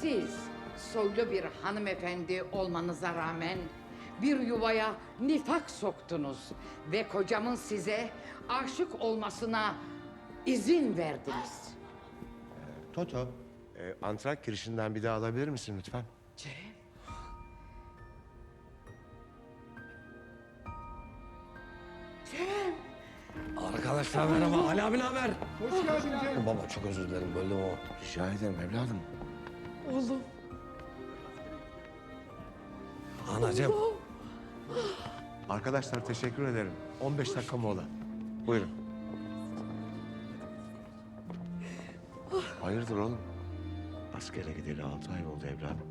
Siz soylu bir hanımefendi olmanıza rağmen bir yuvaya nifak soktunuz ve kocamın size aşık olmasına izin verdiniz. Toto, e, antrak girişinden bir daha alabilir misin lütfen? Cem, Cem, Arkadaşlar merhaba. Ali abi ne haber? Hoş geldin Cem. Baba çok özür dilerim böldüm ama. Rica ederim evladım. Oğlum, Anacığım. Arkadaşlar teşekkür ederim. 15 dakika mola. Buyurun. Hayırdır oğlum? Askere gideli altı ay oldu evladım.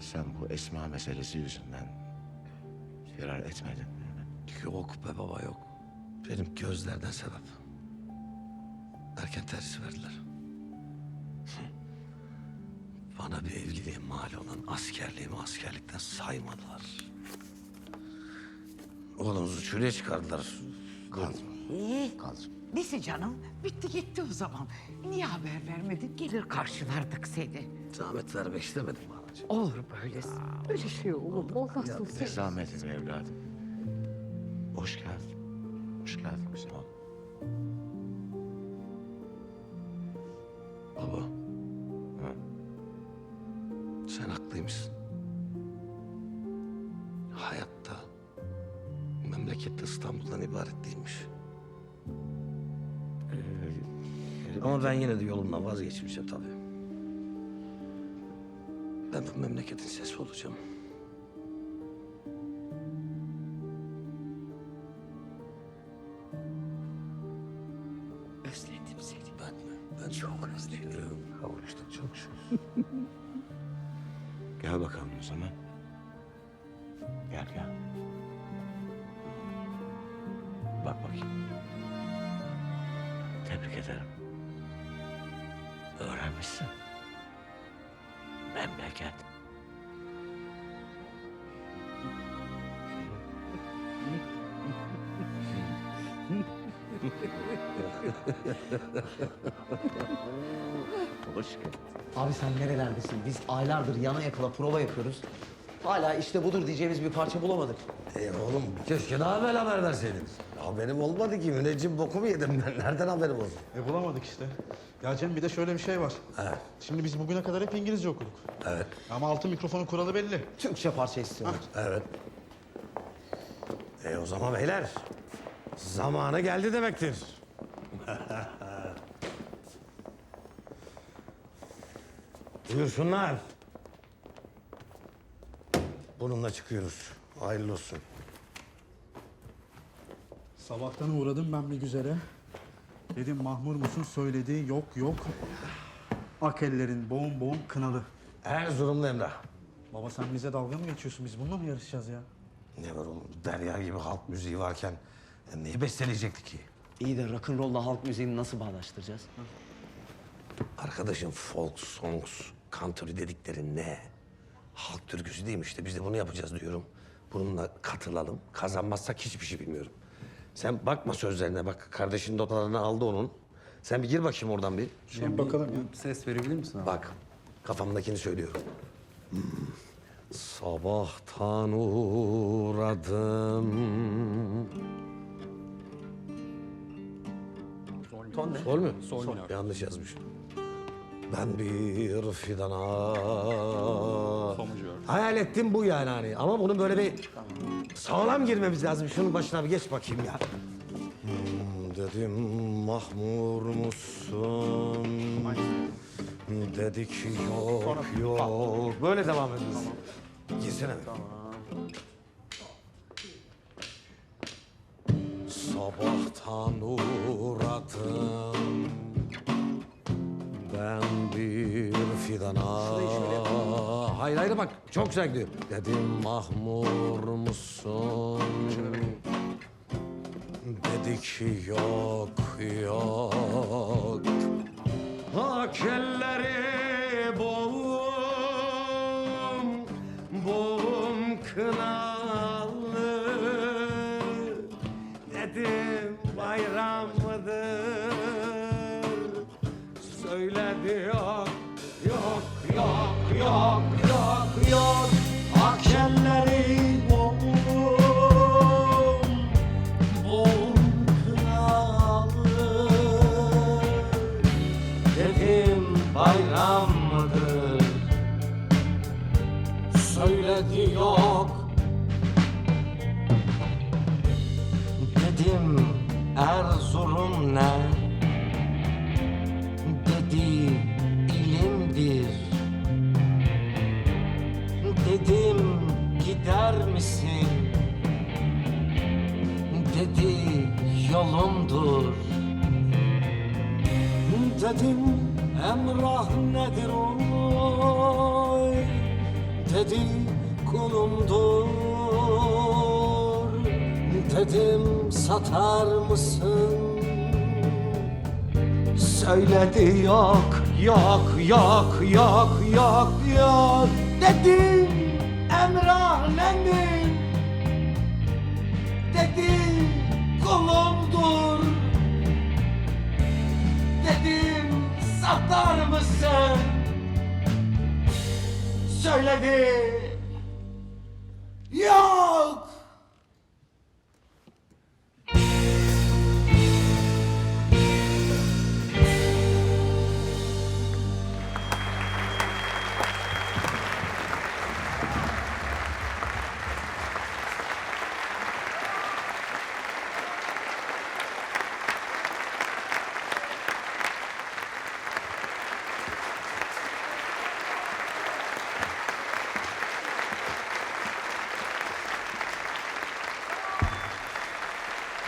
Sen bu Esma meselesi yüzünden firar etmedin değil mi? Yok be baba yok. Benim gözlerden sebep. Erken tersi verdiler. Bana bir evliliğe mal olan askerliğimi askerlikten saymadılar. Oğlumuzu çürüye çıkardılar. Kaldır. İyi. Kaldır. Neyse canım, bitti gitti o zaman. Niye haber vermedin? Gelir karşılardık seni. Zahmet vermek istemedim anacığım. Olur böyle. Böyle şey olur. Olmazsın sen. Zahmet etme evladım. Hoş geldin. Hoş geldin güzel oğlum. Baba. Sen haklıymışsın. Hayatta memlekette İstanbul'dan ibaret değilmiş. Ama ben yine de yolumdan vazgeçmeyeceğim tabii. Ben bu memleketin sesi olacağım. Özledim seni. Ben mi? Ben çok özledim. Kavuştuk çok şükür. Gel bakalım o zaman. Gel gel. Bak bakayım. Tebrik ederim. Öğrenmişsin. Memleket. Hoş geldin. Abi sen nerelerdesin? Biz aylardır yana yakala prova yapıyoruz. Hala işte budur diyeceğimiz bir parça bulamadık. E oğlum keşke daha evvel haber verseydiniz. Ya benim olmadı ki müneccim bokumu yedim ben. Nereden haberim olsun? E bulamadık işte. Ya Cem bir de şöyle bir şey var. Evet. Şimdi biz bugüne kadar hep İngilizce okuduk. Evet. Ama altın mikrofonun kuralı belli. Türkçe parça istiyorlar. Evet. E o zaman beyler zamanı geldi demektir. Buyursunlar. Bununla çıkıyoruz. Hayırlı olsun. Sabahtan uğradım ben bir güzele. Dedim mahmur musun söylediği yok yok. Akellerin boğum boğum kınalı. Erzurumlu Emrah. Baba sen bize dalga mı geçiyorsun? Biz bununla mı yarışacağız ya? Ne var oğlum? Derya gibi halk müziği varken ya neyi besteleyecekti ki? İyi de rock'n'roll'la halk müziğini nasıl bağdaştıracağız? Arkadaşım folk songs, country dedikleri ne? Halk türküsü değil mi işte? Biz de bunu yapacağız diyorum. Bununla katılalım. Kazanmazsak hiçbir şey bilmiyorum. Sen bakma sözlerine bak. Kardeşin notalarını aldı onun. Sen bir gir bakayım oradan bir. Şimdi bakalım ya. Ses verebilir misin abi? Bak. Kafamdakini söylüyorum. Hmm. Sabahtan uğradım. Ton ne? Sol mu? Sol minör. Yanlış yazmış. Ben bir fidana hayal ettim bu yani hani. Ama bunun böyle bir sağlam girmemiz lazım. Şunun başına bir geç bakayım ya. Hmm, dedim mahmur musun? Dedi ki yok yok. Böyle devam ediyoruz. Girsene. Sabahtan uğradım fidana. Hayır hayır bak çok güzel gidiyor. Dedim mahmur musun? Dedi ki yok yok. Akelleri boğum, boğum kınalı. Dedim bayram mıdır? Söyledi yok, yok, yok. yok yok boğum Boğum kralı Dedim bayram mıdır Söyledi Dedim Erzurum ne? Yolumdur. Dedim emrah nedir oy? Dedi kulumdur. Dedim satar mısın? Söyledi yok, yok, yok, yok, yok, yok Dedim Emrah nedir? Dedi kulumdur Dedim satar mısın? Söyledi. Yok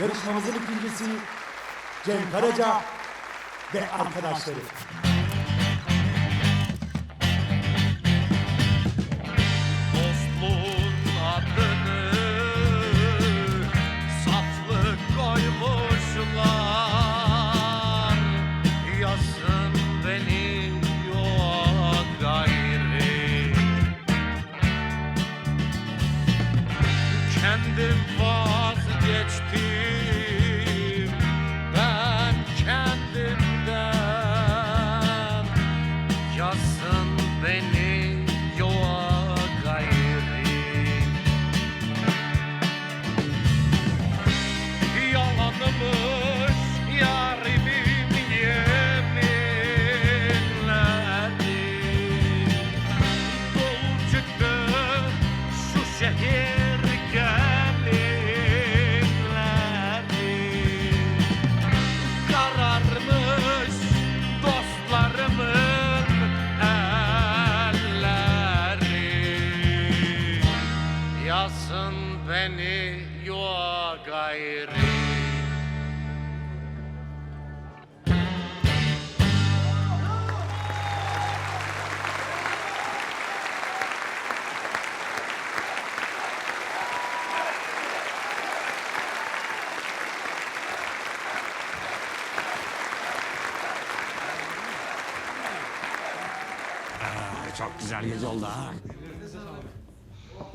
Yarışmamızın ikincisi Cem Karaca ve arkadaşları. Adını saflık koymuşlar güzel gece oldu ha. Oh,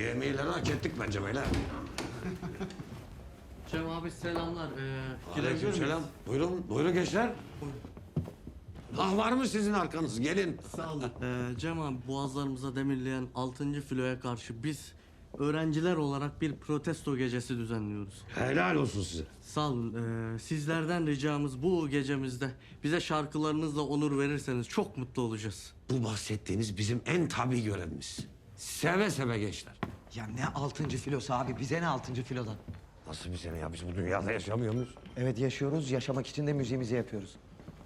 Yemeğileri hak ettik bence beyler. Cem abi selamlar. Ee, Aleykümselam. Buyurun, buyurun gençler. Ah var mı sizin arkanız? Gelin. Sağ olun. Ee, Cem abi boğazlarımıza demirleyen 6. filoya karşı biz öğrenciler olarak bir protesto gecesi düzenliyoruz. Helal olsun size. Sağ olun. Ee, sizlerden ricamız bu gecemizde bize şarkılarınızla onur verirseniz çok mutlu olacağız. Bu bahsettiğiniz bizim en tabi görevimiz. Seve seve gençler. Ya ne altıncı filosu abi? Bize ne altıncı filodan? Nasıl bir sene ya? Biz bu dünyada yaşamıyor muyuz? Evet yaşıyoruz. Yaşamak için de müziğimizi yapıyoruz.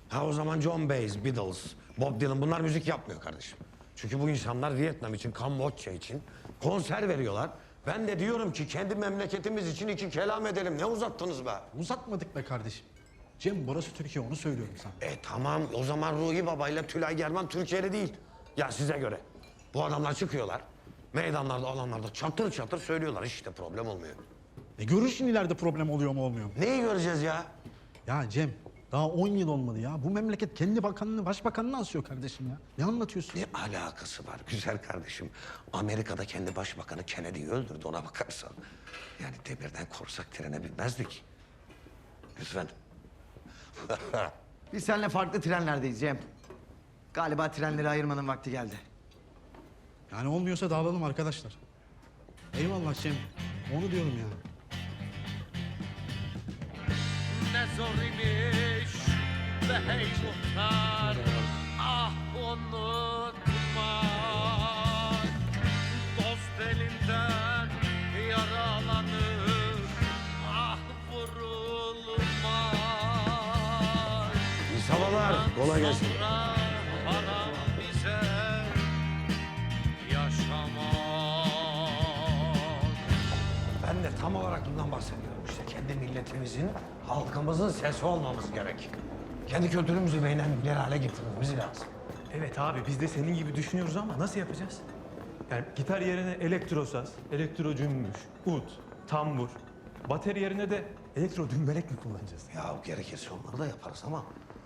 Ha o zaman John Baez, Beatles, Bob Dylan bunlar müzik yapmıyor kardeşim. Çünkü bu insanlar Vietnam için, Kamboçya için konser veriyorlar. Ben de diyorum ki kendi memleketimiz için iki kelam edelim. Ne uzattınız be? Uzatmadık be kardeşim. Cem burası Türkiye onu söylüyorum sana. E tamam o zaman Ruhi Baba ile Tülay German Türkiye'li değil. Ya size göre. Bu adamlar çıkıyorlar. Meydanlarda, alanlarda çatır çatır söylüyorlar. İşte problem olmuyor. E görürsün ileride problem oluyor mu olmuyor mu? Neyi göreceğiz ya? Ya Cem daha 10 yıl olmadı ya. Bu memleket kendi bakanını, başbakanını asıyor kardeşim ya. Ne anlatıyorsun? Ne alakası var güzel kardeşim? Amerika'da kendi başbakanı Kennedy'yi öldürdü ona bakarsan. Yani demirden korsak trene binmezdik. Lütfen. Biz seninle farklı trenlerdeyiz Cem. Galiba trenleri ayırmanın vakti geldi. Yani olmuyorsa dağılalım arkadaşlar. Eyvallah Cem. Onu diyorum yani. Ne be hey muhtar Ah unutmak Dost elinden yaralanır Ah sabahlar. Kolay gelsin. Bize yaşamak Ben de tam olarak bundan bahsediyorum işte. Kendi milletimizin, halkımızın sesi olmamız gerek. Kendi kültürümüzü beğenilebilir hale getirmemiz lazım. Evet abi biz de senin gibi düşünüyoruz ama nasıl yapacağız? Yani gitar yerine elektrosaz, elektro cümbüş, ud, tambur, bateri yerine de elektro dümbelek mi kullanacağız? Ya gerekirse onları da yaparız ama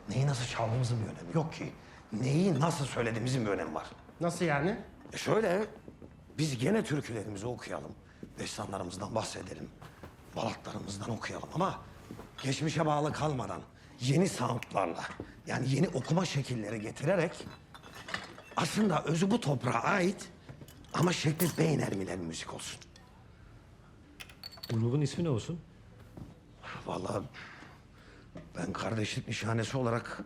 neyi nasıl çaldığımızın bir önemi yok ki. Neyi nasıl söylediğimizin bir önemi var. Nasıl yani? E şöyle, biz gene türkülerimizi okuyalım. Destanlarımızdan bahsedelim. Balatlarımızdan okuyalım ama geçmişe bağlı kalmadan yeni soundlarla yani yeni okuma şekilleri getirerek aslında özü bu toprağa ait ama şekli beğenermilen müzik olsun. Grubun ismi ne olsun? Vallahi ben kardeşlik nişanesi olarak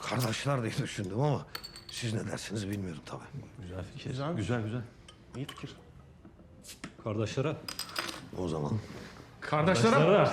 kardeşler diye düşündüm ama siz ne dersiniz bilmiyorum tabii. Güzel fikir. Güzel güzel. güzel. İyi fikir. Kardeşlere. O zaman Kardeşlere.